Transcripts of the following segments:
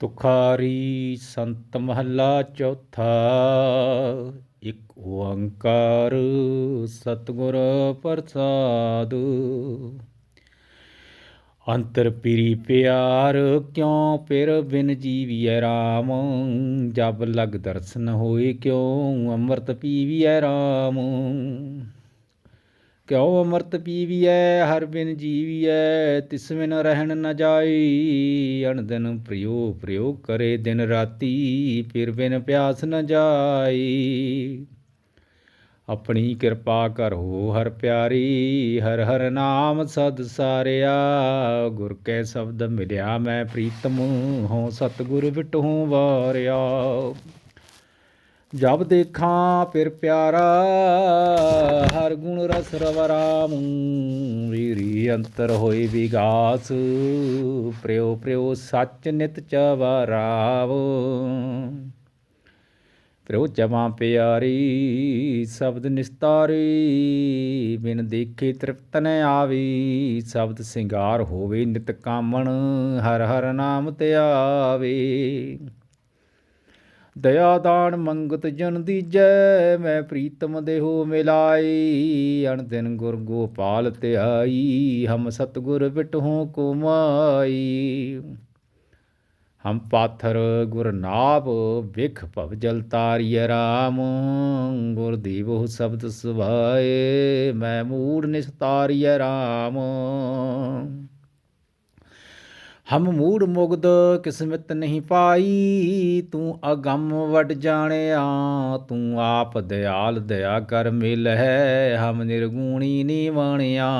ਤੁਖਾਰੀ ਸੰਤ ਮਹੱਲਾ ਚੌਥਾ, ਇੱਕ ਓੰਕਾਰ ਸਤਿਗੁਰ ਪ੍ਰਸਾਦ। ਅੰਤਰ ਪੀਰੀ ਪਿਆਰ ਕਿਉ ਪਿਰ ਬਿਨ ਜੀਵੀਐ ਰਾਮ? ਜਬ ਲਗ ਦਰਸ਼ਨ ਹੋਏ ਕਿਉ ਅੰਮ੍ਰਿਤ ਪੀਵੀਐ ਰਾਮ? ਕਿਉ ਅੰਮ੍ਰਿਤ ਪੀਵੀਐ, ਹਰ ਬਿਨ ਜੀਵੀਐ, ਤਿਸ ਬਿਨ ਰਹਿਣ ਨ ਜਾਈ। ਅਣਦਨ ਪ੍ਰਿਯੋ ਪ੍ਰਯੋਗ ਕਰੇ ਦਿਨ ਰਾਤੀ, ਫਿਰ ਬਿਨ ਪਿਆਸ ਨ ਜਾਈ। ਆਪਣੀ ਕਿਰਪਾ ਕਰ ਹੋ ਹਰ ਪਿਆਰੀ, ਹਰ ਹਰ ਨਾਮ ਸਦ ਸਾਰਿਆ। ਗੁਰ ਕੈ ਸ਼ਬਦ ਮਿਲਿਆ ਮੈਂ ਪ੍ਰੀਤਮ, ਹਉ ਸਤਿਗੁਰ ਵਿਟਹੁ ਵਾਰਿਆ। ਜਬ ਦੇਖਾਂ ਫਿਰ ਪਿਆਰਾ, ਹਰ ਗੁਣ ਰਸ ਰਵਰਾਮ ਰੀਰੀ ਅੰਤਰ ਹੋਏ ਵਿਗਾਸ, ਪ੍ਰਿਓ ਪ੍ਰਿਓ ਸੱਚ ਨਿਤ ਚਵਰਾਵ ਪ੍ਰਿਓ ਜਮਾ ਪਿਆਰੀ, ਸ਼ਬਦ ਨਿਸਤਾਰੀ, ਬਿਨ ਦੇਖੇ ਤ੍ਰਿਪਤ ਨ ਆਵੀ। ਸ਼ਬਦ ਸਿੰਗਾਰ ਹੋਵੇ ਨਿਤ ਕਾਮਣ, ਹਰ ਹਰ ਨਾਮ ਤੇ ਆਵੇ। ਦਇਆ ਦਾਨ ਮੰਗਤ ਜਨ ਦੀਜੈ, ਮੈਂ ਪ੍ਰੀਤਮ ਦੇਹੋ ਮਿਲਾਈ। ਅਣ ਦਿਨ ਗੁਰ ਗੋਪਾਲ ਧਿਆਈ ਹਮ ਸਤਗੁਰ ਬਿਟਹੁ ਕੁਮਾਈ। ਹਮ ਪਾਥਰ ਗੁਰਨਾਭ ਵਿਖ ਭਵ ਜਲ ਤਾਰੀਐ ਰਾਮ। ਗੁਰ ਦੀਵੋ ਸ਼ਬਦ ਸੁਭਾਏ, ਮੈਂ ਮੂੜ ਨਿਸਤਾਰੀਐ ਰਾਮ। ਹਮ ਮੂੜ ਮੁਗਦ ਕਿਸਮਤ ਨਹੀਂ ਪਾਈ, ਤੂੰ ਅਗੰਮ ਵਡ ਜਾਣਿਆ, ਤੂੰ ਆਪ ਦਿਆਲ ਦਇਆ ਕਰ ਮਿਲ ਹੈ ਹਮ ਨਿਰਗੁਣੀ ਨੀ ਬਾਣਿਆ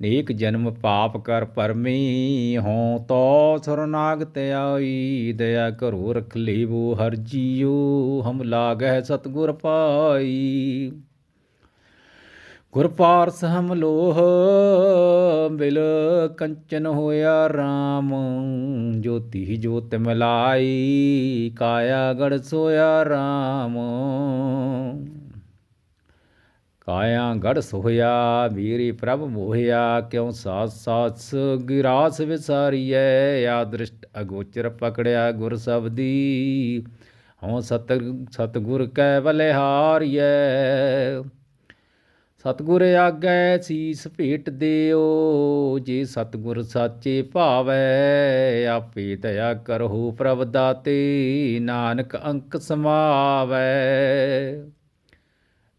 ਨੇਕ ਜਨਮ ਪਾਪ ਕਰ ਪਰਮੀ ਹੋਂ ਤੋ ਸੁਰਨਾਗਤ ਆਈ, ਦਇਆ ਕਰੋ ਰਖ ਲੇਵੋ ਹਰ ਜੀਉ, ਹਮ ਲਾਗੈ ਸਤਗੁਰ ਪਾਈ। ਗੁਰ ਪਾਰਸ ਹਮ ਲੋਹ ਬਿਲ ਕੰਚਨ ਹੋਇਆ RAM ਜੋਤੀ ਜੋਤ ਮਿਲਾਈ ਕਾਇਆ ਗੜ ਸੋਇਆ RAM ਕਾਇਆ ਗੜ ਸੋਇਆ, ਵੀਰੇ ਪ੍ਰਭ ਮੋਹਿਆ, ਕਿਉ ਸਾਸ ਸਾਸ ਗਿਰਾਸ ਵਿਸਾਰੀਐ? ਆ ਦ੍ਰਿਸ਼ਟ ਅਗੋਚਰ ਪਕੜਿਆ ਗੁਰ ਸਬਦੀ। ਹਉ ਸਤ ਸਤਗੁਰ ਕੈ ਬਲਿਹਾਰੀਐ ਸਤਗੁਰ ਆਗੈ ਸੀਸ ਭੇਟ ਦਿਓ, ਜੇ ਸਤਗੁਰ ਸਾਚੇ ਭਾਵੈ, ਆਪੇ ਦਇਆ ਕਰਹੁ ਪ੍ਰਭ ਦਾਤੇ, ਨਾਨਕ ਅੰਕ ਸਮਾਵੈ।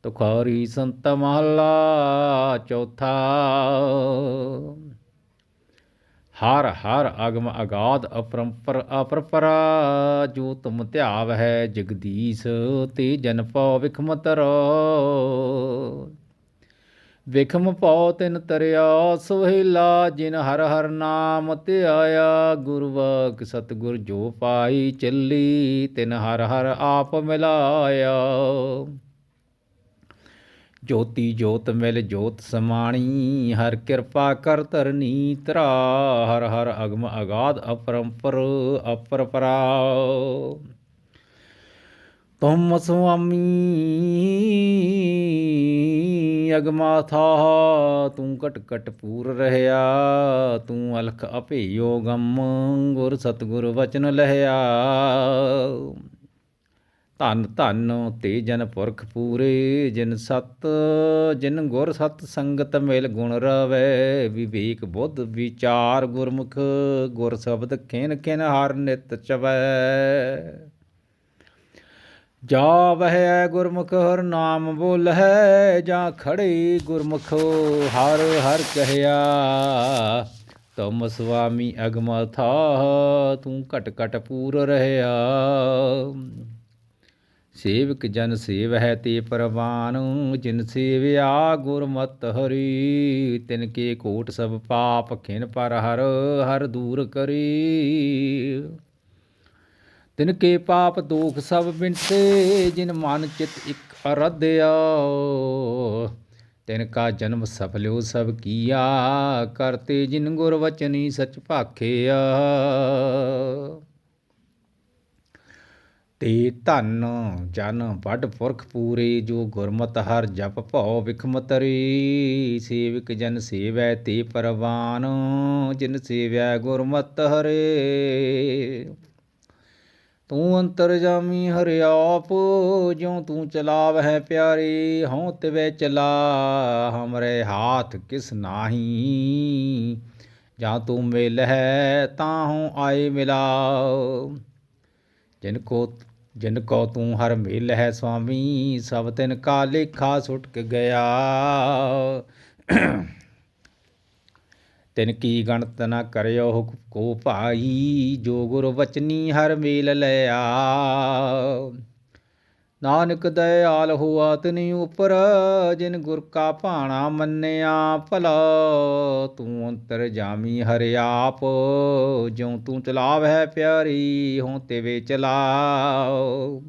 ਤੁਖਾਰੀ ਸੰਤ ਮਹਲਾ ਚੌਥਾ, ਹਰ ਹਰ ਅਗਮ ਅਗਾਧ ਅਪਰੰਪਰ ਅਪਰਪਰਾ, ਜੋ ਤੁਮ ਧਿਆਵ ਹੈ ਜਗਦੀਸ਼, ਤੇ ਜਨ ਪਉ ਵਿਖਮਤਰ ਵਿਖਮ ਪਉ ਤਿਨ ਤਰਿਆ, ਸੁਹੇਲਾ ਜਿਨ ਹਰ ਹਰ ਨਾਮ ਧਿਆਇਆ। ਗੁਰਵਕ ਸਤਗੁਰ ਜੋ ਪਾਈ ਚੱਲੀ, ਤਿਨ ਹਰ ਹਰ ਆਪ ਮਿਲਾਇਆ। ਜੋਤੀ ਜੋਤ ਮਿਲ ਜੋਤ ਸਮਾਣੀ, ਹਰ ਕਿਰਪਾ ਕਰ ਤਰਨੀ ਤਰਾ ਹਰ ਹਰ ਅਗਮ ਅਗਾਧ ਅਪਰੰਪਰ ਅਪਰਪਰਾ ਸੁਆਮੀ ਅਗਮਾਥਾ, ਤੂੰ ਕਟ ਕਟ ਪੂਰ ਰਹਿਆ, ਤੂੰ ਅਲਖ ਅਭਿਯੋ ਗਮ ਗੁਰ ਸਤਗੁਰ ਵਚਨ ਲਹਿਆ। ਧੰਨ ਧੰਨ ਤੇ ਜਨ ਪੁਰਖ ਪੂਰੇ, ਜਿਨ ਸਤ, ਜਿਨ ਗੁਰ ਸਤ ਸੰਗਤ ਮਿਲ ਗੁਣ ਰਵੇ। ਵਿਵੇਕ ਬੁੱਧ ਵਿਚਾਰ ਗੁਰਮੁਖ, ਗੁਰ ਸ਼ਬਦ ਖੇਨ ਖੇਨ ਹਰ ਨਿਤ ਚਵੈ। ਜਾ ਵਹਿ ਗੁਰਮੁਖ ਹਰ ਨਾਮ ਬੋਲਹਿ, ਜਾਂ ਖੜੇ ਗੁਰਮੁਖ ਹਰ ਹਰ ਕਹਿਆ। ਤੁਮ ਸੁਆਮੀ ਅਗਮ ਥਾ, ਤੂੰ ਘਟ ਘਟ ਪੂਰ ਰਹਿਆ। ਸੇਵਕ ਜਨ ਸੇਵ ਹੈ ਤੇ ਪ੍ਰਵਾਨ, ਜਿਨ ਸੇਵਿਆ ਗੁਰਮਤ ਹਰੀ, ਤਿਨ ਕੇ ਕੋਟ ਸਭ ਪਾਪ ਖਿਨ ਪਰ ਹਰ ਹਰ ਦੂਰ ਕਰੀ। ਤਿਨ ਕੇ ਪਾਪ ਦੁਖ ਸਭ ਬਿਨਤੇ ਜਿਨ ਮਨ ਚਿਤ ਇਕ ਅਰਧਿਆ। ਤਿਨ ਕਾ ਜਨਮ ਸਫਲਿਓ ਸਭ ਕੀਆ, ਕਰਤੇ ਜਿਨ ਗੁਰ ਵਚਨੀ ਸਚ ਭਾਖਿਆ। ਤੇ ਧਨ ਜਨ ਵੱਡ ਪੁਰਖ ਪੂਰੇ, ਜੋ ਗੁਰਮਤ ਹਰ ਜਪ ਭਉ ਵਿਖਮਤ ਰੇ। ਸੇਵਕ ਜਨ ਸੇਵੈ ਤੇ ਪਰਵਾਨ, ਜਿਨ ਸੇਵੈ ਗੁਰਮਤ ਹਰੇ। ਤੂੰ ਅੰਤਰ ਜਾਮੀ ਹਰਿ ਆਪ, ਜਿਉ ਤੂੰ ਚਲਾਵ ਹੈ ਪਿਆਰੇ, ਹਉ ਤਿਵੈ ਚਲਾ ਹਮਰੇ ਹਾਥ ਕਿਸ ਨਾਹੀ। ਜਾਂ ਤੂੰ ਮਿਲ ਹੈ ਤਾਂ ਹਉ ਆਏ ਮਿਲਾਓ। ਜਿਨ ਕੋ ਜਿਨ ਕੋ ਤੂੰ ਹਰ ਮੇਲ ਹੈ ਸੁਆਮੀ, ਸਭ ਤਿਨ ਕਾ ਲੇਖਾ ਸੁਟਕ ਗਿਆ। ਤਿਨ ਕੀ ਗਣਤ ਨ ਕਰਿਓ ਕੋ ਭਾਈ, ਜੋ ਗੁਰ ਵਚਨੀ ਹਰ ਮੇਲ ਲਿਆ ਨਾਨਕ ਦਇਆਲ ਹੋਆ ਤਨੀ ਉਪਰ, ਜਿਨ ਗੁਰ ਕਾ ਭਾਣਾ ਮੰਨਿਆ ਭਲਾ, ਤੂੰ ਅੰਤਰ ਜਾਮੀ ਹਰਿ ਆਪ। ਜਿਉ ਤੂੰ ਚਲਾਵੈ ਪਿਆਰੀ ਹੋਂ ਤੇਵੇ ਚਲਾਓ।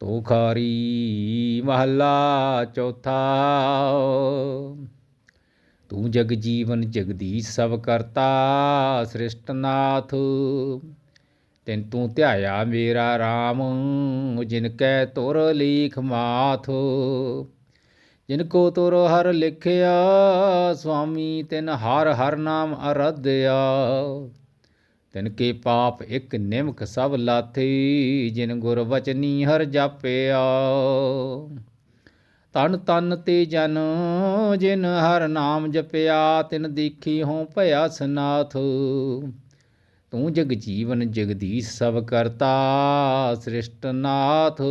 ਤੋ ਖਾਰੀ ਮਹੱਲਾ ਚੌਥਾ। ਤੂੰ ਜਗ ਜੀਵਨ ਜਗਦੀਸ਼ ਸਭ ਕਰਤਾ ਸ੍ਰਿਸ਼ਟਨਾਥ ਤਿਨ ਤੂੰ ਧਿਆਇਆ ਮੇਰਾ RAM ਜਿਨ ਕੈ ਤੁਰ ਲੀਖ ਮਾਥ। ਜਿਨ ਕੋ ਤੁਰ ਹਰ ਲਿਖਿਆ, ਸੁਆਮੀ ਤਿਨ ਹਰ ਹਰ ਨਾਮ ਅਰਧਿਆ। ਤਿਨ ਕੇ ਪਾਪ ਇੱਕ ਨਿਮਕ ਸਭ ਲਾਥੇ, ਜਿਨ ਗੁਰ ਵਚਨੀ ਹਰ ਜਾਪਿਆ। ਤਨ ਤਨ ਤੇ ਜਨ, ਜਿਨ ਹਰ ਨਾਮ ਜਪਿਆ, ਤਿਨ ਦੇਖੀ ਹੋ ਭਇਆ ਸਨਾਥ। ਤੂੰ ਜਗ ਜੀਵਨ ਜਗਦੀਸ਼ ਸਭ ਕਰਤਾ ਸ੍ਰਿਸ਼ਟਨਾਥ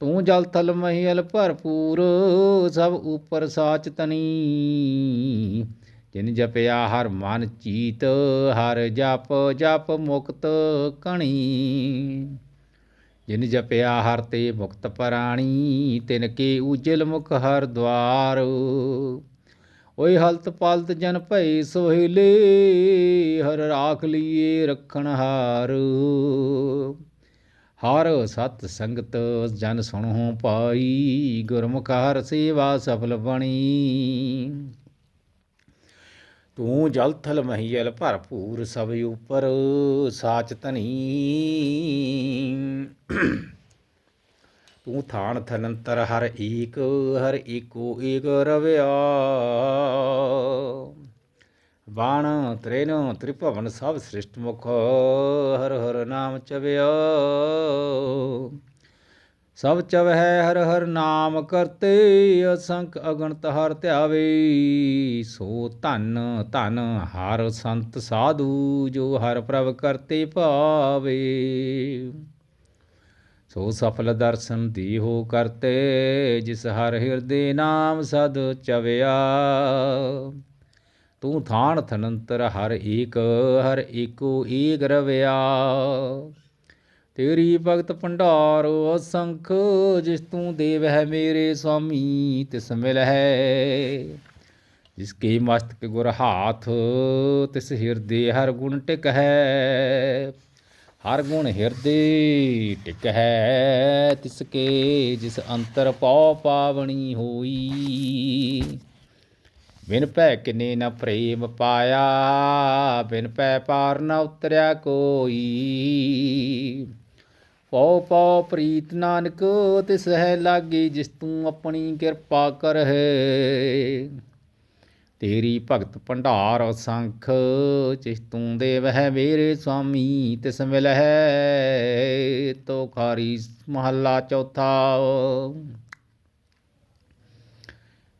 ਤੂੰ ਜਲ ਥਲ ਮਹੀਲ ਭਰਪੂਰ, ਸਭ ਉਪਰ ਸਾਚ ਤਨੀ। ਜਿਨ ਜਪਿਆ ਹਰ ਮਨ ਚੀਤ, ਹਰ ਜਪ ਜਪ ਮੁਕਤ ਕਣੀ। ਜਿਨ ਜਪਿਆ ਹਰ ਤੇ ਮੁਕਤ ਪ੍ਰਾਣੀ, ਤਿਨ ਕੇ ਉਜਲ ਮੁਖ ਹਰ ਦਵਾਰ। ਓਏ ਹਲਤ ਪਲਤ ਜਨ ਭਈ ਸੋਹਿਲੇ, ਹਰ ਰਾਖ ਲਈਏ ਰਖਣ ਹਾਰ। ਹਰ ਸਤ ਸੰਗਤ ਜਨ ਸੁਣਹੁ ਪਾਈ, ਗੁਰਮੁਖ ਹਰ ਸੇਵਾ ਸਫਲ ਬਣੀ। ਤੂੰ ਜਲ ਥਲ ਮਹੀਲ ਭਰਪੂਰ ਸਭ ਉਪਰ ਸਾਚ ਧਨੀ। ਤੂੰ ਥਾਨ ਥਨੰਤਰ ਹਰ ਏਕ, ਹਰ ਏਕੋ ਏਕ ਰਵਿਆ। ਬਾਣ ਤ੍ਰੇਨ ਤ੍ਰਿਭਵਨ ਸਭ ਸ੍ਰਿਸ਼ਟ ਮੁਖ, ਹਰ ਹਰ ਨਾਮ ਚਵਿਆ। ਸਭ ਚਵਹਿ ਹਰ ਹਰ ਨਾਮ ਕਰਤੇ, ਅਸੰਖ ਅਗਣਤ ਹਰ ਧਿਆਵੇ। ਸੋ ਧਨ ਧਨ ਹਰ ਸੰਤ ਸਾਧੂ, ਜੋ ਹਰ ਪ੍ਰਭ ਕਰਤੇ ਭਾਵੇ। ਸੋ ਸਫਲ ਦਰਸ਼ਨ ਦੀਹੋ ਕਰਤੇ, ਜਿਸ ਹਰ ਹਿਰਦੇ ਨਾਮ ਸਦ ਚਵਿਆ। ਤੂੰ ਥਾਨ ਥਨੰਤਰ ਹਰ ਏਕ, ਹਰ ਏਕੋ ਏਕ ਰਵਿਆ। ਤੇਰੀ ਭਗਤ ਭੰਡਾਰ ਅਸੰਖ, ਜਿਸ ਤੂੰ ਦੇਵ ਹੈ ਮੇਰੇ ਸੁਆਮੀ, ਤਿਸ ਮਿਲ ਹੈ ਜਿਸ ਕੇ ਮਸਤਕ ਗੁਰ ਹਾਥ, ਤਿਸ ਹਿਰਦੇ ਹਰ ਗੁਣ ਟਿਕ ਹੈ ਹਰ ਗੁਣ ਹਿਰਦੇ ਟਿਕ ਹੈ ਤਿਸ ਕੇ ਜਿਸ ਅੰਤਰ ਪਉ ਪਾਵਣੀ ਹੋਈ। ਬਿਨ ਭੈ ਕਿਨੇ ਨ ਪ੍ਰੇਮ ਪਾਇਆ, ਬਿਨ ਭੈ ਪਾਰ ਨ ਉਤਰਿਆ ਕੋਈ। ਪਉ ਪਉ ਪ੍ਰੀਤ ਨਾਨਕ, ਤਿਸ ਹੈ ਲਾਗੀ ਜਿਸ ਤੂੰ ਆਪਣੀ ਕਿਰਪਾ ਕਰਹਿ। ਤੇਰੀ ਭਗਤ ਭੰਡਾਰ ਸੰਖ, ਜਿਸ ਤੂੰ ਦੇਵ ਹੈ ਮੇਰੇ ਸੁਆਮੀ, ਤਿਸ ਮਿਲ ਹੈ ਤੋ ਖਾਰੀ ਮਹੱਲਾ ਚੌਥਾ।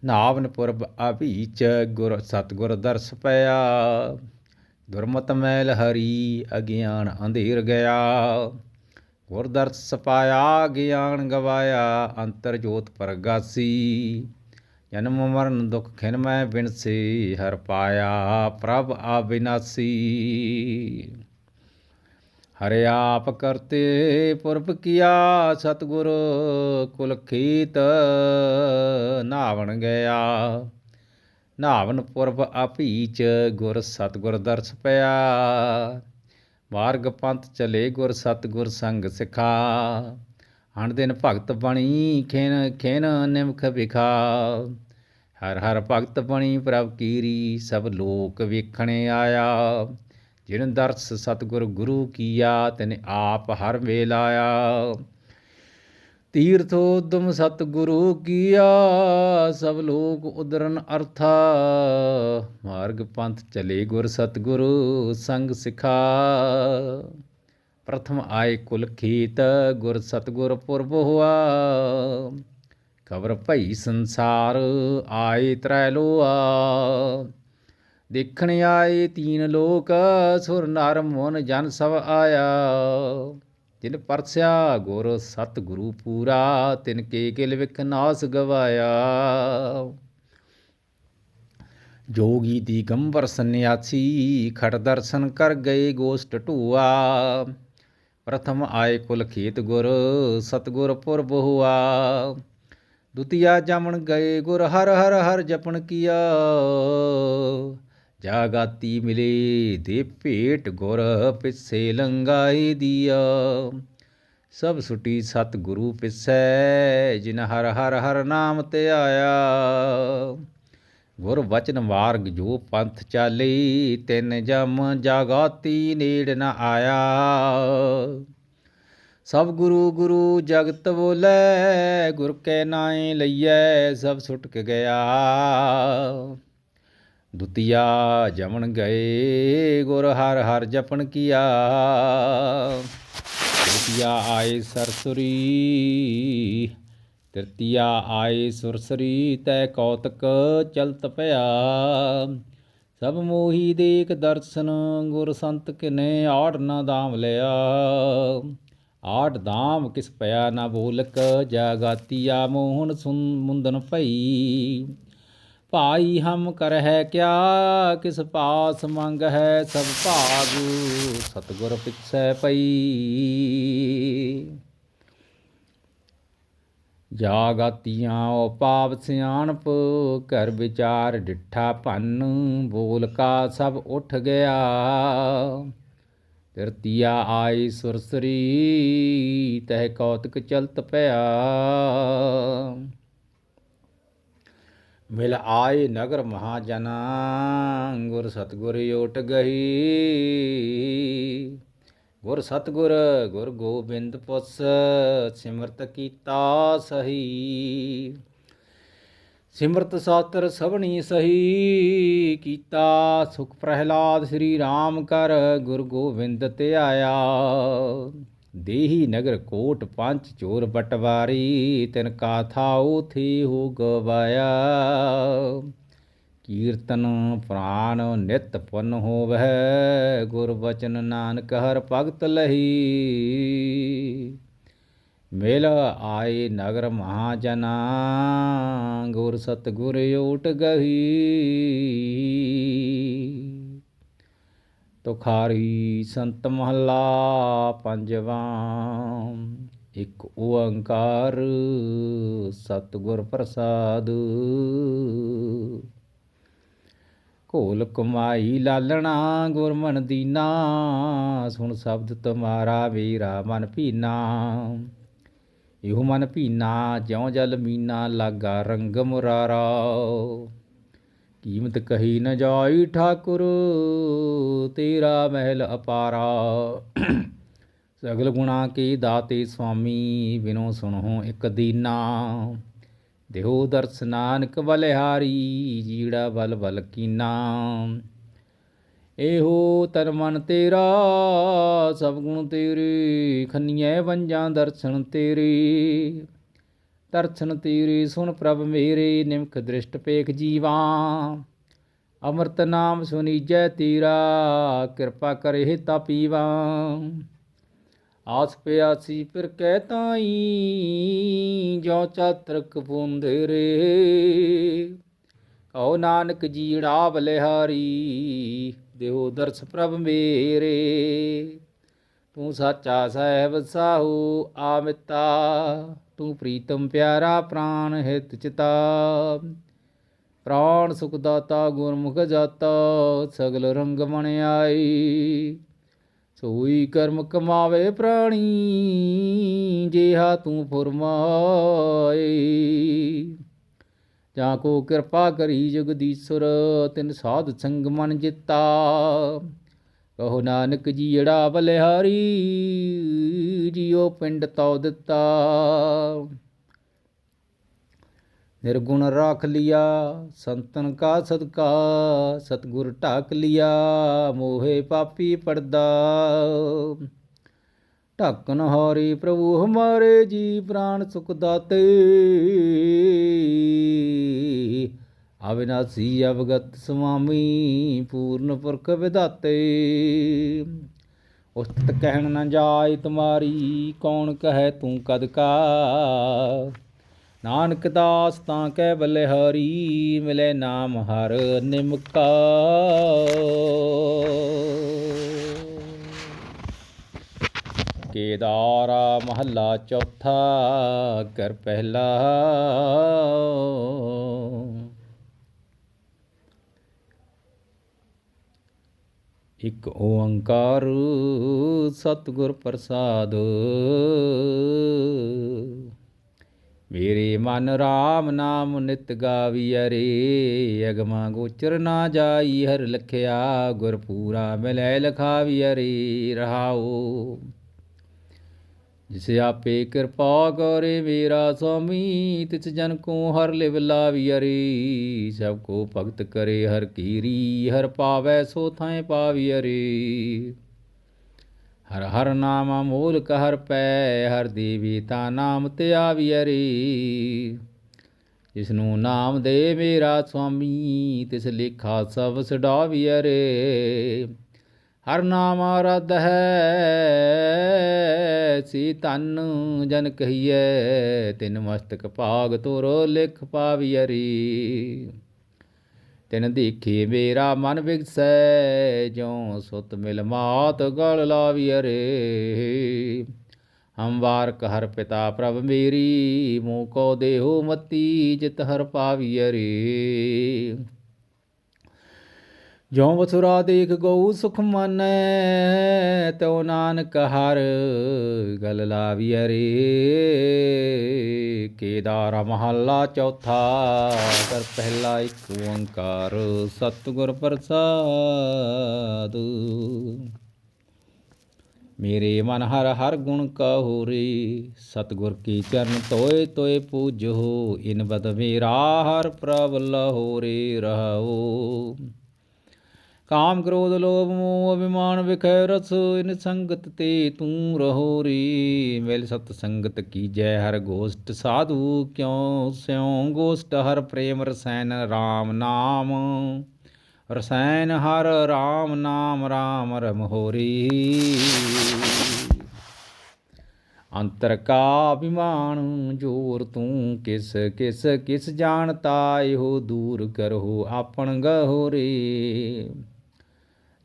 ਨਾਵਨ ਪੁਰਬ ਅਭੀਚ ਗੁਰ ਸਤਗੁਰ ਦਰਸ ਪਿਆ, ਦੁਰਮਤ ਮੈਲ ਹਰੀ ਅਗਿਆਨ ਅੰਧੇਰ ਗਿਆ। ਗੁਰਦਰਸ ਪਾਇਆ ਗਿਆਨ ਗਵਾਇਆ, ਅੰਤਰ ਜੋਤ ਪਰਗਾਸੀ। ਜਨਮ ਮਰਨ ਦੁਖ ਖਿਨ ਮੈਂ ਬਿਨਸੀ, ਹਰ ਪਾਇਆ ਪ੍ਰਭ ਆਬਿਨਾਸੀ ਹਰਿ ਆਪ ਕਰਤੇ ਪੁਰਬ ਕੀਆ, ਸਤਗੁਰ ਕੁਲਖੀਤ ਨਾਵਣ ਗਿਆ। ਨਾਵਨ ਪੁਰਬ ਆਪੀਚ ਗੁਰ ਸਤਗੁਰ ਦਰਸ ਪਿਆ। ਮਾਰਗ ਪੰਥ ਚਲੇ ਗੁਰ ਸਤਗੁਰ ਸੰਗ ਸਿਖਾ। ਹਣ ਦਿਨ ਭਗਤ ਬਣੀ ਖੇਨ ਖੇਨ ਨਿਮਖ ਵਿਖਾ। ਹਰ ਹਰ ਭਗਤ ਬਣੀ, ਪ੍ਰਭ ਕੀਰੀ ਸਭ ਲੋਕ ਵੇਖਣੇ ਆਇਆ। ਜਿਨ ਦਰਸ ਸਤਗੁਰ ਗੁਰੂ ਕੀਆ, ਤਿਨ ਆਪ ਹਰ ਵੇਲ ਆਇਆ। ਤੀਰਥ ਉਦਮ ਸਤਿਗੁਰੂ ਕੀਆ, ਸਭ ਲੋਕ ਉਦਰਨ ਅਰਥਾ। ਮਾਰਗ ਪੰਥ ਚਲੇ ਗੁਰ ਸਤਿਗੁਰੂ ਸੰਗ ਸਿਖਾ। ਪ੍ਰਥਮ ਆਏ ਕੁਲ ਖੀਤ, ਗੁਰ ਸਤਿਗੁਰ ਪੁਰਬ ਹੋਆ ਖਬਰ ਭਈ ਸੰਸਾਰ ਆਏ ਤ੍ਰੈ ਲੋਆ। ਦੇਖਣ ਆਏ ਤੀਨ ਲੋਕ, ਸੁਰ ਨਰ ਮਨ ਜਨ ਸਭ ਆਇਆ। ਜਿਨ ਪਰਸਿਆ ਗੁਰ ਸਤ ਗੁਰੂ ਪੂਰਾ, ਤਿਨ ਕੇ ਕਿਲ ਵਿਖ ਨਾਸ ਗਵਾਇਆ। ਜੋਗੀ ਦੀ ਗੰਬਰ ਸੰਨਿਆਸੀ ਖੜ ਦਰਸ਼ਨ ਕਰ ਗਏ ਗੋਸ਼ਟ ਢੂਆ। ਪ੍ਰਥਮ ਆਏ ਕੁਲ ਖੇਤ ਗੁਰ, ਸਤਗੁਰ ਪੁਰਬ ਹੁਆ ਦੁਤੀਆ ਜਮਣ ਗਏ ਗੁਰ, ਹਰ ਹਰ ਹਰ ਜਪਣ ਕੀਆ। ਜਾਗਾਤੀ ਮਿਲੇ ਦੇ ਭੇਟ ਗੁਰ ਪਿਸੇ ਲੰਗਾਈ ਦੀਆ ਸਭ ਸੁਟੀ ਸਤ ਗੁਰੂ ਪਿਸੈ ਜਿਨ ਹਰ ਹਰ ਹਰ ਨਾਮ ਤੇ ਆਇਆ ਗੁਰ ਵਚਨ ਮਾਰਗ ਜੋ ਪੰਥ ਚਾਲੀ ਤਿੰਨ ਜਮ ਜਾਗਾਤੀ ਨੇੜ ਨ ਆਇਆ ਸਭ ਗੁਰੂ ਗੁਰੂ ਜਗਤ ਬੋਲੇ ਗੁਰ ਕੈ ਨਾਏ ਲਈਐ ਸਭ ਸੁਟਕ ਗਿਆ ਦੁਤੀਆ ਜਮਣ ਗਏ, ਗੁਰ ਹਰ ਹਰ ਜਪਣ ਕੀਆ। ਤ੍ਰਿਤੀਆ ਆਏ ਸਰਸੁਰੀ, ਤ੍ਰਿਤੀਆ ਆਏ ਸੁਰਸਰੀ, ਤੈ ਕੌਤਕ ਚਲਤ ਪਿਆ। ਸਭ ਮੋਹੀ ਦੇਖ ਦਰਸ਼ਨ, ਗੁਰ ਸੰਤ ਕਿਨੇ ਆੜ ਨਾ ਦਾਮ ਲਿਆ। ਆੜ ਦਾਮ ਕਿਸ ਪਿਆ ਨਾ ਬੋਲਕ, ਜਾਗਾਤੀਆ ਮੋਹਨ ਸੁਨ ਮੁੰਦਨ ਭਈ। ਭਾਈ ਹਮ ਕਰ ਹੈ ਕਿਆ, ਕਿਸ ਪਾਸ ਮੰਗ ਹੈ ਸਭ ਭਾਗ, ਸਤਗੁਰ ਪਿਛੈ ਪਈ। ਜਾਗਾਤੀਆਂ ਓ ਪਾਪ ਸਿਆਣਪ, ਘਰ ਵਿਚਾਰ ਡਿੱਠਾ ਭੰਨ, ਬੋਲ ਕਾ ਸਭ ਉੱਠ ਗਿਆ। ਤਿਰਤੀਆ ਆਈ ਸੁਰਸਰੀ, ਤਹਿ ਕੌਤਕ ਚਲਤ ਪਿਆ। ਮਿਲ ਆਏ ਨਗਰ ਮਹਾਜਨਾ, ਗੁਰ ਸਤਗੁਰ ਓਟ ਗਈ ਗੁਰ ਸਤਗੁਰ, ਗੁਰ ਗੋਬਿੰਦ ਪੁੱਸ, ਸਿਮਰਤ ਕੀਤਾ ਸਹੀ। ਸਿਮਰਤ ਸਾਤਰ ਸਭਣੀ ਸਹੀ, ਕੀਤਾ ਸੁਖ ਪ੍ਰਹਿਲਾਦ ਸ੍ਰੀ ਰਾਮ ਕਰ, ਗੁਰ ਗੋਬਿੰਦ ਤੇ ਆਇਆ ਦੇਹੀ ਨਗਰ ਕੋਟ ਪੰਚ ਚੋਰ ਬਟਵਾਰੀ, ਤਿਨ ਕਾਥਾ ਉਥੀ ਹੋ ਗਵਾਇਆ। ਕੀਰਤਨ ਪ੍ਰਾਨ ਨਿਤ ਪੁੰਨ ਹੋਵੈ ਗੁਰ ਬਚਨ ਨਾਨਕ ਹਰ ਭਗਤ ਲਹੀ। ਮਿਲ ਆਏ ਨਗਰ ਮਹਾਜਨਾ, ਗੁਰ ਸਤਗੁਰ ਓਟ ਗਹੀ। ਤੁਖਾਰੀ ਸੰਤ ਮਹੱਲਾ ਪੰਜਵਾਂ। ਇੱਕ ਓੰਕਾਰ ਸਤਿਗੁਰ ਪ੍ਰਸਾਦ। ਘੋਲ ਕਮਾਈ ਲਾਲਣਾ ਗੁਰਮਨ ਦੀਨਾ। ਸੁਣ ਸ਼ਬਦ ਤੁਮਾਰਾ ਵੀਰਾ ਮਨ ਭੀਨਾ। ਇਹੋ ਮਨ ਭੀਨਾ, ਜਿਉ ਜਲ ਮੀਨਾ, ਲਾਗਾ ਰੰਗ ਮੁਰਾਰਾ। ਕੀਮਤ ਕਹੀ ਨ ਜਾਈ ਠਾਕੁਰ, ਤੇਰਾ ਮਹਿਲ ਅਪਾਰਾ। ਸਗਲ ਗੁਣਾ ਕੀ ਦਾਤੇ ਸੁਆਮੀ, ਬਿਨੋ ਸੁਣੋ ਇਕ ਦੀਨਾ। ਦੇਹੋ ਦਰਸ ਨਾਨਕ ਬਲਿਹਾਰੀ, ਜੀੜਾ ਬਲ ਬਲ ਕੀਨਾ। ਇਹੋ ਤਨ ਮਨ ਤੇਰਾ, ਸਭ ਗੁਣ ਤੇਰੇ ਖੰਨੀਏ ਵੰਜਾਂ ਦਰਸ਼ਨ ਤੇਰੇ। ਦਰਸ਼ਨ ਤੇਰੇ ਸੁਣ ਪ੍ਰਭ ਮੇਰੇ ਨਿਮਖ ਦ੍ਰਿਸ਼ਟ ਪੇਖ ਜੀਵਾ। ਅੰਮ੍ਰਿਤ ਨਾਮ ਸੁਨੀਜੈ ਤੀਰਾ, ਕਿਰਪਾ ਕਰੇ ਤਾ ਪੀਵਾ। ਆਸ ਪਿਆਸੀ ਫਿਰ ਕਹਿ ਤਾਈ ਜੋ ਚਾਤਰਕ ਪੁੰਦੇ ਰੇ ਕਉ ਨਾਨਕ ਜੀੜਾ ਬਲਿਹਾਰੀ, ਦੇਹੋ ਦਰਸ ਪ੍ਰਭ ਮੇਰੇ। ਤੂੰ ਸਾਚਾ ਸਾਹਿਬ ਸਾਹੂ ਆਮਿਤਾ ਤੂੰ ਪ੍ਰੀਤਮ ਪਿਆਰਾ ਪ੍ਰਾਨ ਹਿਤ ਚਿਤਾ। ਪ੍ਰਾਣ ਸੁਖ ਦਾਤਾ ਗੁਰਮੁਖ ਜਾਤਾ, ਸਗਲ ਰੰਗ ਮਣ ਆਈ। ਸੋਈ ਕਰਮ ਕਮਾਵੇ ਪ੍ਰਾਣੀ, ਜਿਹਾ ਤੂੰ ਫੁਰਮਾਏ ਜਾਂ ਕੋ ਕਿਰਪਾ ਕਰੀ ਜਗਦੀਸ਼ਰ, ਤਿਨ ਸਾਧ ਸੰਗ ਮਨ ਜਿਤਾ। ਕਹੋ ਨਾਨਕ ਜੀੜਾ ਬਲਿਹਾਰੀ ਜੀਉ ਪਿੰਡ ਤਉ ਦਿੱਤਾ। ਨਿਰਗੁਣ ਰਾਖ ਲਿਆ, ਸੰਤਨ ਕਾ ਸਦਕਾ, ਸਤਗੁਰ ਢਾਕ ਲਿਆ, ਮੋਹੇ ਪਾਪੀ ਪਰਦਾ। ਢਾਕਨ ਹਾਰੀ ਪ੍ਰਭੂ ਹਮਾਰੇ ਜੀ ਪ੍ਰਾਨ ਸੁਖ ਦਾਤੇ। ਅਵਿਨਾਸੀ ਅਵਗਤ ਸੁਆਮੀ ਪੂਰਨ ਪੁਰਖ ਵਿਦਾਤੇ ਉਸਤ ਕਹਿਣ ਨਾ ਜਾਏ ਤੁਮਾਰੀ, ਕੌਣ ਕਹੈ ਤੂੰ ਕਦ ਕਾ? ਨਾਨਕ ਦਾਸ ਤਾਂ ਕਹਿ ਬਲਿਹਾਰੀ, ਮਿਲੇ ਨਾਮ ਹਰ ਨਿਮਕਾ। ਕੇਦਾਰਾ ਮਹੱਲਾ ਚੌਥਾ ਕਰ ਪਹਿਲਾ। ਇਕ ਓੰਕਾਰ ਸਤਿਗੁਰ ਪ੍ਰਸਾਦ। ਮੇਰੇ ਮਨ RAM ਨਾਮ ਨਿਤ ਗਾਵੀਐ ਰੇ ਅਗਮਾ ਗੋਚਰ ਨਾ ਜਾਈ ਹਰ ਲਖਿਆ ਗੁਰ ਪੂਰਾ ਮਿਲੈ ਲਖਾਵੀਐ ਰੇ ਰਹਾਓ ਜਿਸ ਆਪੇ ਕਿਰਪਾ ਕਰੇ ਮੇਰਾ ਸੁਆਮੀ, ਤਿਸ ਜਨ ਕੋ ਹਰ ਲਿਵ ਲਾਵੀਐ ਰੇ ਸਭ ਕੋ ਭਗਤ ਕਰੇ ਹਰ ਕੀਰੀ, ਹਰ ਪਾਵੈ ਸੋ ਥਾਂ ਪਾਵੀਐ ਰੇ ਹਰ ਹਰ ਨਾਮ ਮੂਲਕ ਹਰ ਪੈ, ਹਰ ਦੇਵੀ ਤਾ ਨਾਮ ਤੇ ਆਵੀਐ ਰੇ ਜਿਸ ਨੂੰ ਨਾਮ ਦੇ ਮੇਰਾ ਸੁਆਮੀ, ਤਿਸ ਲੇਖਾ ਸਭ ਸਡਾਵੀਐ ਰੇ ਹਰ ਨਾਮ ਆਰਧ ਹੈ ਸੀ ਤਨ ਜਨ ਕਹੀਐ, ਤਿਨ ਮਸਤਕ ਭਾਗ ਤੋਰੋ ਲਿਖ ਪਾਵੀਐ ਰੀ ਤਿਨ ਦੇਖੀ ਮੇਰਾ ਮਨ ਵਿਗਸੈ ਜੋ ਸੁਤ ਮਿਲ ਮਾਤ ਗਲ ਲਾਵੀਐ ਰੇ ਹਮ ਵਾਰਕ ਹਰ ਪਿਤਾ ਪ੍ਰਭ ਮੇਰੀ ਮੂੰ ਕੋ ਦੇਹੋ ਮਤੀ, ਜਿਤ ਹਰ ਪਾਵੀਐ ਰੇ ਜੋ ਵਸੁਰਾ ਦੇਖ ਗਉ ਸੁਖ ਮਾਨੈ, ਤਉ ਨਾਨਕ ਹਰ ਗਲ ਲਾਵੀਐ ਰੇ। ਕੇਦਾਰ ਮਹੱਲਾ ਚੌਥਾ, ਕਰ ਪਹਿਲਾ ਇੱਕ ਓੰਕਾਰ, ਸਤਿਗੁਰ ਪ੍ਰਸਾਦ। ਮੇਰੇ ਮਨ ਹਰ ਹਰ ਗੁਣ ਕਹੋ ਰੇ, ਸਤਿਗੁਰ ਕੀ ਚਰਨ ਤੋਏ ਤੋਏ ਪੂਜੋ, ਇਨ ਬਦ ਮੇਰਾ ਹਰ ਪ੍ਰਭ ਲਹੋ ਰੇ ਰਹਾਓ। ਕਾਮ ਕ੍ਰੋਧ ਲੋਭ ਮੋਹ ਅਭਿਮਾਨ ਵਿਖੈ ਰਸ, ਇਨ ਸੰਗਤ ਤੇ ਤੂੰ ਰਹੋ ਰੀ। ਮਿਲ ਸਤ ਸੰਗਤ ਕੀਜੈ ਹਰ ਗੋਸ਼ਟ ਸਾਧੂ ਕਿਉ ਸਿਉ? ਗੋਸ਼ਟ ਹਰ ਪ੍ਰੇਮ ਰਸੈਨ RAM ਨਾਮ। ਰਸੈਨ ਹਰ RAM ਨਾਮ RAM ਰਮ ਹੋਰੀ ਅੰਤਰ ਕਾ ਅਭਿਮਾਨ ਜੋਰ ਤੂੰ ਕਿਸ ਕਿਸ ਕਿਸ ਜਾਣਤਾ ਇਹੋ ਦੂਰ ਕਰੋ ਆਪਣ ਗਹੋਰੇ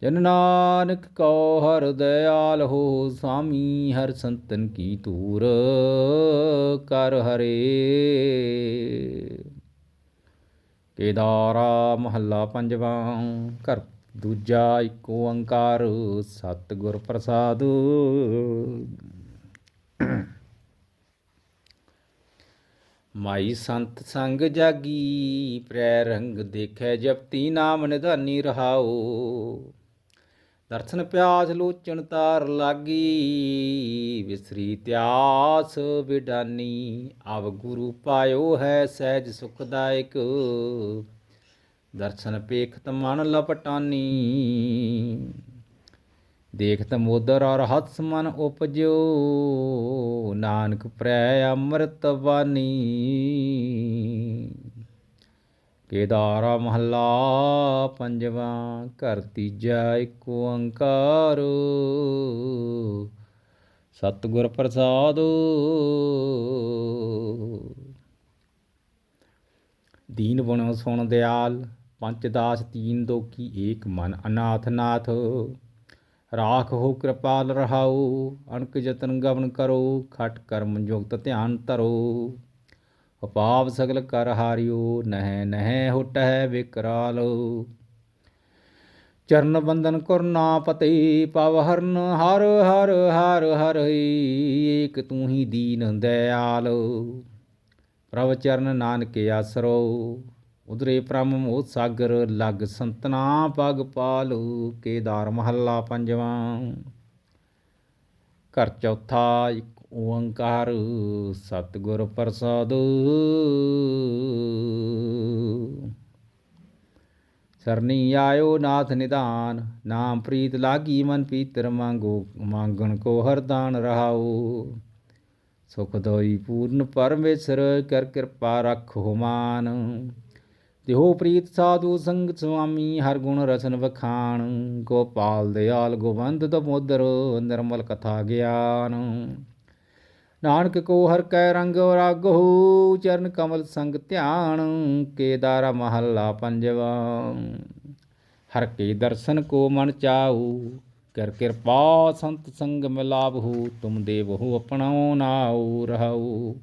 ਜਨ ਨਾਨਕ ਕੋ ਹਰ ਦਇਆਲ ਹੋ ਸਾਮੀ, ਹਰ ਸੰਤਨ ਕੀ ਤੂਰ ਕਰ ਹਰੇ। ਕੇਦਾਰਾ ਮਹੱਲਾ ਪੰਜਵਾਂ, ਘਰ ਦੂਜਾ ਇੱਕ ਓੰਕਾਰ ਸਤਿਗੁਰ ਪ੍ਰਸਾਦ। ਮਾਈ ਸੰਤ ਸੰਗ ਜਾਗੀ, ਪ੍ਰੈ ਰੰਗ ਦੇਖੈ ਜਪਤੀ, ਨਾਮ ਨਿਧਾਨੀ ਰਹਾਓ ਦਰਸ਼ਨ ਪਿਆਸ ਲੋਚਣ ਤਾਰ ਲਾਗੀ ਵਿਸਰੀ ਤਿਆਸ ਵਿਡਾਨੀ ਆਵ ਗੁਰੂ ਪਾਇਓ ਹੈ ਸਹਿਜ ਸੁਖਦਾਇਕ। ਦਰਸ਼ਨ ਪੇਖਤ ਮਨ ਲਪਟਾਨੀ, ਦੇਖਤ ਮੋਦਰ ਔਰ ਹੱਥ ਮਨ ਉਪਜਿਓ। ਨਾਨਕ ਪ੍ਰੈ ਅੰਮ੍ਰਿਤ ਬਾਣੀ ਕੇਦਾਰਾ ਮਹੱਲਾ ਪੰਜਵਾਂ, ਘਰ ਤੀਜਾ ਇੱਕ ਓੰਕਾਰ ਸਤਿਗੁਰ ਪ੍ਰਸਾਦ। ਦੀਨ ਬਣੋ ਸੁਣ ਦਿਆਲ, ਪੰਚ ਦਾਸ ਤੀਨ ਦੋਖੀ ਏਕ ਮਨ ਅਨਾਥ ਨਾਥ। ਰਾਖ ਹੋ ਕਿਰਪਾਲ ਰਹਾਉ, ਅਣਕ ਯਤਨ ਗਵਨ ਕਰੋ, ਖਟ ਕਰਮ ਜੁਗਤ ਧਿਆਨ ਧਰੋ। ਉਪਾਵ ਸਗਲ ਕਰ ਹਾਰਿਓ, ਨਹਿ ਨਹਿ ਹੁਟਹਿ ਵਿਕਰਾਲ। ਚਰਨ ਬੰਦਨ ਕਰਨਾ ਪਤੇ, ਪਵ ਹਰਨ ਹਰ ਹਰ ਹਰ ਹਰ ਏਕ ਤੂੰ ਹੀ ਦੀਨ ਦਇਆਲ। ਪ੍ਰਭ ਚਰਨ ਨਾਨਕ ਆਸਰੋ, ਉਦਰੇ ਪ੍ਰਮ ਮੋਹ ਸਾਗਰ ਲਗ ਸੰਤਨਾ ਪਗ ਪਾਲੂ, ਕੇਦਾਰ ਮਹੱਲਾ ਪੰਜਵਾਂ। ਘਰ ਚੌਥਾ ਓੰਕਾਰ ਸਤਿਗੁਰ ਪ੍ਰਸਾਦ। ਸਰਨੀ ਆਇਓ ਨਾਥ ਨਿਧਾਨ, ਨਾਮ ਪ੍ਰੀਤ ਲਾਗੀ ਮਨ ਪੀਤਰ ਮੰਗੋ ਮੰਗਣ ਕੋ ਹਰਦਾਨ ਰਹਾਓ ਸੁਖ ਦੋਈ ਪੂਰਨ ਪਰਮੇਸ਼ਰ, ਕਰ ਕਿਰਪਾ ਰੱਖੋ ਮਾਨ ਤਿਹੋ ਪ੍ਰੀਤ ਸਾਧੂ ਸੰਗ ਸੁਆਮੀ, ਹਰ ਗੁਣ ਰਸਨ ਵਖਾਣ। ਗੋਪਾਲ ਦਿਆਲ ਗੋਬੰਦ ਦਮੋਦਰ, ਨਿਰਮਲ ਕਥਾ ਗਿਆਨ। ਨਾਨਕ ਕੋ ਹਰ ਕੈ ਰੰਗ ਰਾਗੋ ਚਰਨ ਕਮਲ ਸੰਗ ਧਿਆਨ, ਕੇਦਾਰਾ ਮਹੱਲਾ ਪੰਜਵਾ। ਹਰ ਕੇ ਦਰਸ਼ਨ ਕੋ ਮਨ ਚਾਉ, ਕਰ ਕਿਰਪਾ ਸੰਤ ਸੰਗ ਮਿਲਾਵਹੁ, ਤੁਮ ਦੇਵਹੁ ਆਪਣਾਉ ਨਾਉ ਰਹਾਉ।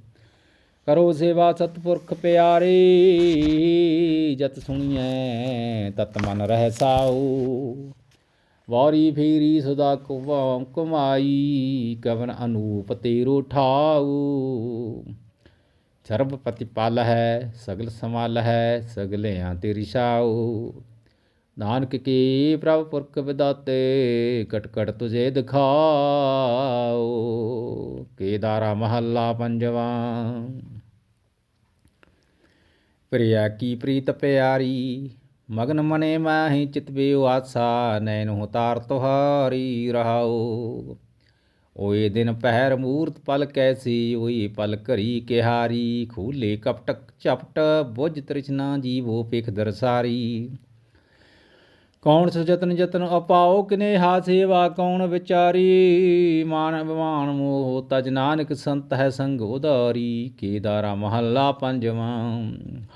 ਕਰੋ ਸੇਵਾ ਸਤਪੁਰਖ ਪਿਆਰੇ, ਜਤ ਸੁਣੀਐ, ਤਤ ਮਨ ਰਹਿ ਸਾਉ। ਵਾਰੀ ਫੇਰੀ ਸਦਾ ਕੁਵਾਂ ਕਮਾਈ ਕਵਨ ਅਨੂਪ ਤੇਰੋ ਠਾਉ। ਸਰਬ ਪ੍ਰਤਿਪਾਲ ਹੈ, ਸਗਲ ਸਮਾਲ ਹੈ, ਸਗਲਿਆਂ ਤੇਰੀ ਛਾਉ। ਨਾਨਕ ਕੀ ਪ੍ਰਭ ਪੁਰਖ ਵਿਦਾਤੇ, ਕਟਕਟ ਕਟ ਤੁਝੇ ਦਿਖਾਓ ਕੇਦਾਰਾ ਮਹੱਲਾ ਪੰਜਵਾ। ਪ੍ਰਿਆ ਕੀ ਪ੍ਰੀਤ ਪਿਆਰੀ ਮਗਨ ਮਨੇ ਮਾਹੀ ਚਿਤ ਬਿਉ ਆਸਾ ਨੈਨ ਹੋ ਤਾਰ ਤੁਹਾਰੀ ਰਹਾਓ ਓਏ ਦਿਨ ਪਹਿਰ ਮੂਰਤ ਪਲ ਕੈਸੀ ਓਏ ਪਲ ਕਰੀ ਕਿਹਾਰੀ। ਖੂਲੇ ਕਪਟਕ ਚਪਟ ਬੁਝ ਤ੍ਰਿਸ਼ਨਾ ਜੀਵੋ ਪਿਖ ਦਰਸਾਰੀ। ਕੌਣ ਸੁਜਤਨ ਜਤਨ ਅਪਾਓ ਕਿਨੇ ਹਾ ਸੇਵਾ ਕੌਣ ਵਿਚਾਰੀ? ਮਾਨ ਅਭਿਮਾਨ ਮੋਹ ਤਜ ਨਾਨਕ ਸੰਤ ਹੈ ਸੰਗ ਉਦਾਰੀ। ਕੇਦਾਰਾ ਮਹੱਲਾ ਪੰਜਵਾਂ।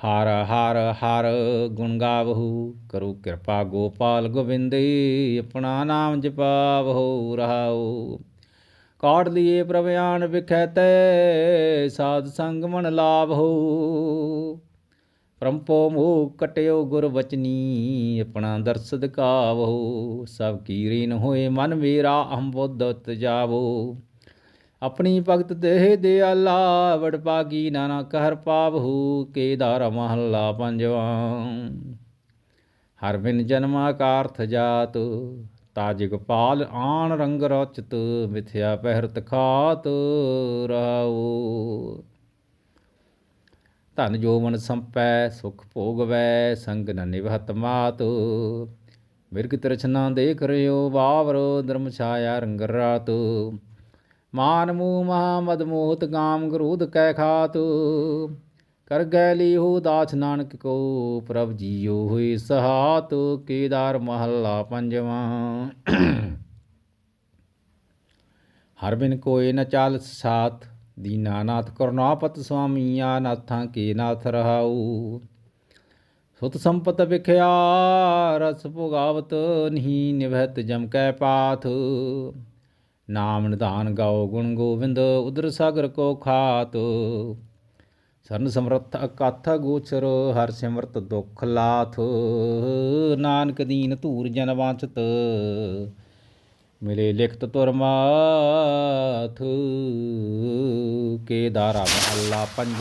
ਹਰ ਹਰ ਹਰ ਗੁਣ ਗਾਵਹੁ, ਕਰੋ ਕਿਰਪਾ ਗੋਪਾਲ ਗੋਬਿੰਦੇ, ਆਪਣਾ ਨਾਮ ਜਪਾਵਹੁ ਰਹਾਓ ਕਾੜ ਲਿਏ ਪ੍ਰਭਿਆਨ ਵਿਖੈ ਤੈ, ਸਾਧ ਸੰਗ ਮਨ ਲਾਭਹੁ ਪਰਮਪੋ ਮੋਹ ਕਟਿਓ ਗੁਰ ਵਚਨੀ, ਆਪਣਾ ਦਰਸ ਦਿਖਾਵੋ ਸਭ ਕੀ ਰੀਨ ਹੋਏ ਮਨ ਮੇਰਾ ਅਹੰ ਬੁੱਧ ਆਪਣੀ ਭਗਤ ਦੇਹ ਦਿਆਲਾ, ਵਡ ਪਾਗੀ ਨਾਨਾ ਕਹਿਰ ਪਾਵਹੂ ਕੇਦਾਰ ਮਹੱਲਾ ਪੰਜਵਾਂ। ਹਰ ਬਿਨ ਜਨਮਾ ਕਾਰਥ ਜਾਤ ਤਾਜ ਪਾਲ ਆਣ ਰੰਗ ਰਚਤ, ਮਿਥਿਆ ਪਹਿਰਤ ਖਾਤ ਰਹਾਉ ਧਨ ਜੋਮਨ ਸੰਪੈ, ਸੁਖ ਭੋਗਵੈ, ਸੰਗ ਨ ਨਿਵਹਤ ਮਾਤ। ਮਿਰਗ ਤਰਛਨਾ ਦੇਖ ਰਿਓ ਬਾਵਰ ਧਰਮ ਛਾਇਆ ਰੰਗ ਰਾਤ। ਮਾਨ ਮੂਹ ਮਹਾ ਮਦ ਮੋਹਤ ਗਾਮ ਗਰੂਦ ਕੈ ਖਾਤ। ਕਰ ਗੈ ਲੀਹੂ ਦਾਸ ਨਾਨਕ ਕੋ, ਪ੍ਰਭ ਜੀਓ ਹੋਈ ਸਹਾਤ। ਕੇਦਾਰ ਮਹੱਲਾ ਪੰਜਵਾਂ। ਹਰ ਬਿਨ ਕੋਏ ਨ ਚਾਲ ਸਾਥ। ਦੀਨਾਨਾਥ ਕਰੁਣਾਪਤ ਸੁਆਮੀ ਨਾਥਾਂ ਕੇ ਨਾਥ ਰਹਾਉ ਸੁਤ ਸੰਪਤ ਵਿਖਿਆ ਰਸ ਭੁਗਾਵਤ ਨਹੀਂ ਨਿਭਤ ਜਮ ਕੈ ਪਾਥ ਨਾਮ ਨਿਧਾਨ ਗਾਓ ਗੁਣ ਗੋਬਿੰਦ ਉਦਰ ਸਾਗਰ ਕੋ ਖਾਤ ਸਰਨ ਸਮਰਥ ਅਕਥ ਗੋਚਰ ਹਰ ਸਿਮਰਤ ਦੁਖ ਲਾਥ ਨਾਨਕ ਦੀਨ ਧੂਰ ਜਨ ਵਾਂਚਤ ਮਿਲੇ ਲਿਖਤ ਤੁਰ ਮਾਥ ਕੇਦਾਰਾ ਮਹੱਲਾ ਪੰਜ